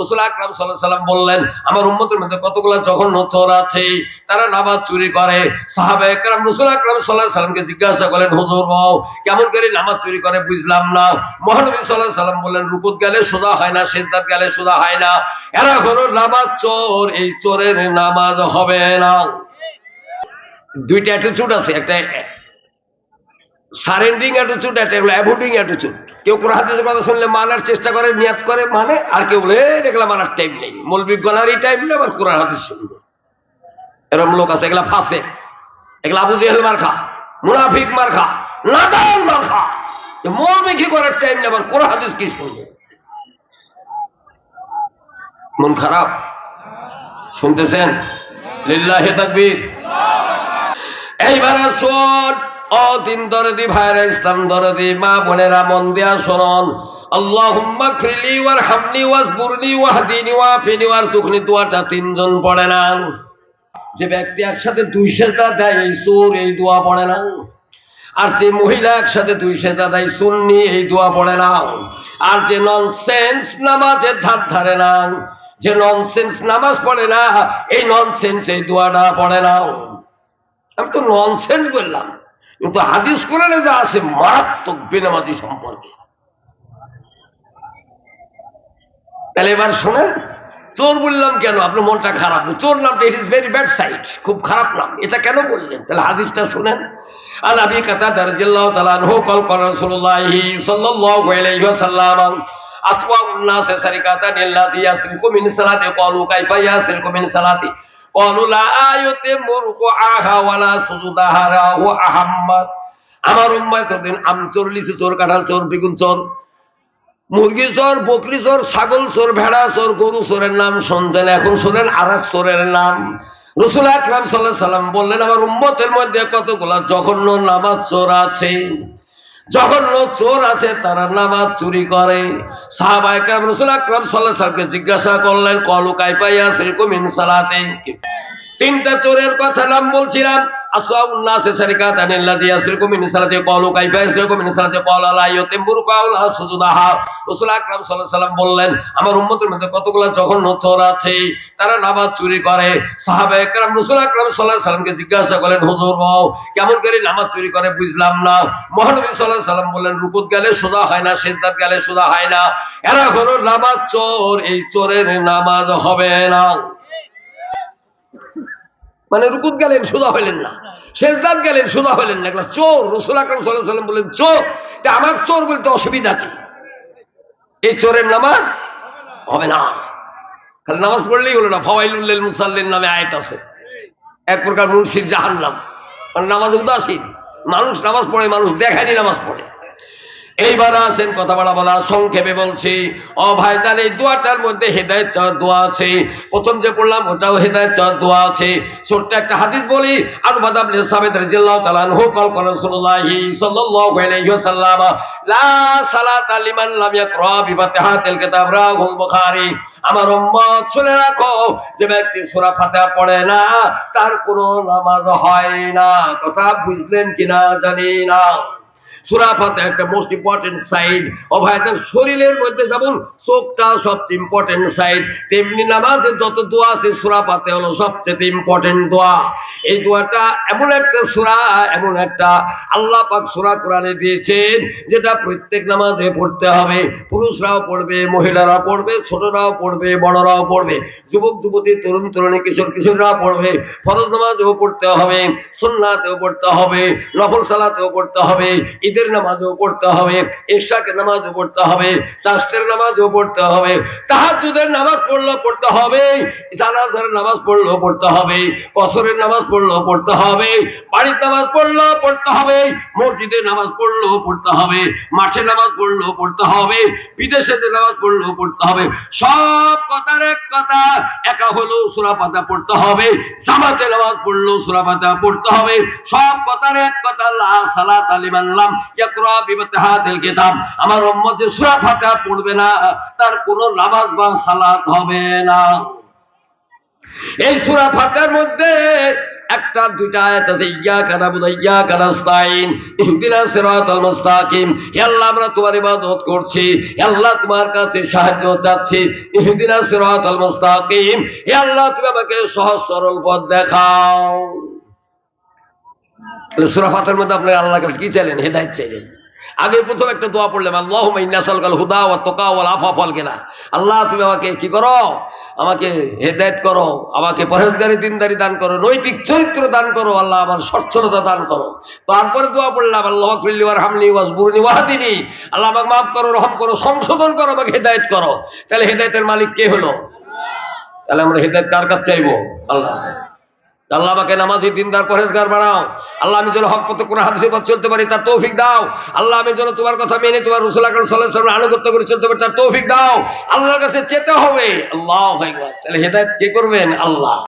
রসুল আকরাম সাল্লাম বললেন, আমার উম্মতের মধ্যে কতগুলো জঘন্য চোর আছে? তারা নামাজ চুরি করে। সাহাবা একরাম রসুল আকরাম সাল্লাহ সাল্লামকে জিজ্ঞাসা করলেন, হুজুর কেমন করে নামাজ চুরি করে বুঝলাম না। মহানবী সাল্লাহ সাল্লাম বললেন, রুকুত গেলে সোজা হয় না, সেজদাত গেলে সোজা হয় না। এরা হলো নামাজ চোর, এই চোরের নামাজ হবে না। দুইটা অ্যাটিটিউড আছে, একটা, সারেন্ডিং অ্যাটিটিউড একটা হলো অ্যাভয়েডিং অ্যাটিটিউড কেউ কোনো হাদিসের কথা শুনলে মানার চেষ্টা করে, নিয়াত করে মানে আর কেউ বলে এগুলা মানার টাইম নেই। মৌলবী গনারই টাইম নেই, আবার কোরআন হাদিস শুনবে। এরকম লোক আছে, এগুলা ফাঁসে। এগুলা আবু জেহেল মার খা, মুনাফিক মার খা নাদান মার খা। মৌলবী কি করার টাইম নেই, আবার কোরআন হাদিস কি শুনবে? মন খারাপ? শুনতেছেন? লিল্লাহে তাকবীর। এইবার শোন ও দিন দরদি ভাইরা ইসলাম দরদি, মা বোনেরা মন দিয়া শোনন। তিনজন পড়ে যে ব্যক্তি একসাথে দুই দেয়, এই এই দোয়া পড়ে আর যে মহিলা একসাথে দুই সেজদা দেয়, সুন্নি, এই দোয়া পড়ে না। আর যে ননসেন্স নামাজের ধার ধারে না। যে ননসেন্স নামাজ পড়ে না, এই ননসেন্স এই দোয়াটা পড়ে না। আমি তো ননসেন্স বললাম। কিন্তু হাদিস কোরআনে যা আছে মারাত্মক বেনামাজি সম্পর্কে। তাহলে এবার শোনেন, চোর বললাম কেন? আপনার মনটা খারাপ চোর নামটা it is very bad sight খুব খারাপ নাম। এটা কেন বললেন? তাহলে হাদিসটা শুনেন। আল আবি কাতা দারজিল্লাহ তাআলা নহু কল সাল্লাল্লাহু আলাইহি ওয়াসাল্লাম আসওয়া উন্নাস সারিকাতা ইয়াসরিকু মিন সালাতি ক্বালু কাইফা ইয়াসরিকু মিন সালাতি। আমার উম্মত দিন আম চোর, লিচু চোর, কাঁঠাল চোর, বেগুন চোর, মুরগি চোর, বকরি চোর, ছাগল চোর, ভেড়া চোর, গরু চোরের নাম শুনছেন, এখন শোনেন আর এক চোরের নাম। রসুল আকরাম সাল্লাহ সাল্লাম বললেন, আমার উম্মতের মধ্যে কতগুলা জঘন্য নামাজ চোর আছে? জঘন্য চোর আছে, তারা নামাজ চুরি করে। জিজ্ঞাসা করলেন সেরকম তিনটা চোরের কথা নাম বলছিলাম। লা ইউতিমু কাওলা সুজুদাহা। রাসূল আকরাম সাল্লাল্লাহু আলাইহি সাল্লাম বললেন, আমার উম্মতের মধ্যে কতগুলো জঘন্য চোর আছে, তারা নামাজ চুরি করে। আকরাম সাল্লামকে জিজ্ঞাসা করলেন, হুজুর কেমন করে নামাজ চুরি করে বুঝলাম না। মহানবী সাল্লাল্লাহু সাল্লাম বললেন, রুকুত গেলে সোজা হয় না, সিজদাত গেলে সোজা হয় না। এরা হলো নামাজ চোর, এই চোরের নামাজ হবে না। মানে রুকুত গেলেন সোজা হইলেন না। শেষদাত গেলেন সোজা হইলেন না। এগুলা চোর, রসুল আকরম সাল্লাহ সাল্লাম বললেন, চোর, তা আমার চোর বলতে অসুবিধা কি? এই চোরের নামাজ হবে না। খালি নামাজ পড়লেই হলো না ফওয়াইলুল্লিল মুসাল্লিন নামে আয়াত আছে। এক প্রকার মুন্সির জাহান্নাম। মানে নামাজ উদাসীন। মানুষ নামাজ পড়ে, মানুষ দেখায়নি নামাজ পড়ে। এইবার আছেন কথা বলা বলা সংক্ষেপে বলছি। ও ভাইজান এই দোয়াটার মধ্যে হেদায়ত চাওয়ার দোয়া আছে। প্রথম যে পড়লাম, ওটাও হেদায়ত চাওয়ার দোয়া আছে। ছোট্ট একটা হাদিস বলি আর বাদাব সাবেদ রাদিয়াল্লাহু তাআলা আনহু কল কল রাসূলুল্লাহি সাল্লাল্লাহু আলাইহি ওয়াসাল্লাম, লা সালাতা লাম ইয়াকরা কিতাব রাহুল বুখারী। আমার উম্মত, শুনে রাখো, যে ব্যক্তি সূরা ফাতিহা পড়ে না, তার কোনো নামাজ হয় না। কথা বুঝলেন কিনা জানি না। সুরা একটা মোস্ট ইম্পর্টেন্ট সাইড শরীরের মধ্যে যেমন চোখটা সবচেয়ে ইম্পর্টেন্ট সাইড তেমনি যত দোয়া আছে, সুরা পাতে হলো সবচেয়ে ইম্পর্টেন্ট দোয়া। এই দোয়াটা এমন একটা সুরা, এমন একটা আল্লাহ পাক সুরা কোরআনে দিয়েছেন, যেটা প্রত্যেক নামাজে পড়তে হবে। পুরুষরাও পড়বে মহিলারা পড়বে, ছোটরাও পড়বে, বড়রাও পড়বে। যুবক, যুবতী, তরুণ, তরুণী, কিশোর কিশোররা পড়বে। ফরজ নামাজেও পড়তে হবে, সুন্নাতেও পড়তে হবে, নফল সালাতেও পড়তে হবে। ঈদের নামাজও পড়তে হবে ইশাকের নামাজও পড়তে হবে চাষের নামাজও পড়তে হবে তাহাজুদের নামাজ পড়লেও পড়তে হবে জানাজার নামাজ পড়লেও পড়তে হবে কসরের নামাজ পড়লেও পড়তে হবে বাড়ির নামাজ পড়লেও পড়তে হবে মসজিদের নামাজ পড়লেও পড়তে হবে মাঠে নামাজ পড়লেও পড়তে হবে বিদেশে যে নামাজ পড়লেও পড়তে হবে সব কথার এক কথা একা হলেও সুরা পাতা পড়তে হবে জামাতে নামাজ পড়লেও সুরা পাতা পড়তে হবে সব কথার এক কথা লা সালাত আলিমাল্লাম কিতাব। আমার উম্মত যে সূরা ফাতিহা পড়বে না, তার কোনো নামাজ বা সালাত হবে না। এই সূরা ফাতিহার মধ্যে একটা, দুইটা আয়াত আছে ইয়া কানা বুধ ইয়া কানাস্তাইন ইহদিনা সিরাতাল মুস্তাকিম। হে আল্লাহ, আমরা তোমার ইবাদত করছি। হে আল্লাহ, তোমার কাছে সাহায্য চাচ্ছি। ইহদিনা সিরাতাল মুস্তাকিম। হে আল্লাহ, তুমি আমাকে সহজ সরল পথ দেখাও। তাহলে সূরা ফাতিহার মধ্যে আপনি আল্লাহর কাছে কি চাইলেন? হেদায়েত চাইলেন। আগে প্রথম একটা দোয়া পড়লাম আল্লাহ ইন্না আসালুকাল হুদা ওয়া তুকা ওয়াল আফাফ ওয়াল গিনা। আল্লাহ, তুমি আমাকে কি করো? আমাকে হেদায়েত করো, আমাকে পরহেজগারি, দিনদারি দান করো, নৈতিক চরিত্র দান করো, আল্লাহ আমার সচ্ছলতা দান করো। তারপরে দোয়া পড়লাম, আল্লাহ ফিল্লি ওয়ার হামনি ওয়াসবুরনি ওয়াহাদিনি। আল্লাহ আমাকে মাফ করো, রহম করো, সংশোধন করো, আমাকে হেদায়েত করো। তাহলে হেদায়েতের মালিক কে হলো? তাহলে আমরা হেদায়েত কার কাছে চাইব? আল্লাহ। আল্লাহ আমাকে নামাজি, দিনদার পরেজগার বানাও। আল্লাহ আমি যেন হক পথে কোনো হাদিসের পথ চলতে পারি, তার তৌফিক দাও। আল্লাহ আমি যেন তোমার কথা মেনে তোমার রসুল আকর সাল্লাহ সাল্লাম আনুগত্য করে চলতে পারি, তার তৌফিক দাও। আল্লাহর কাছে চেতে হবে। আল্লাহ তাহলে হেদায়ত কে করবেন? আল্লাহ।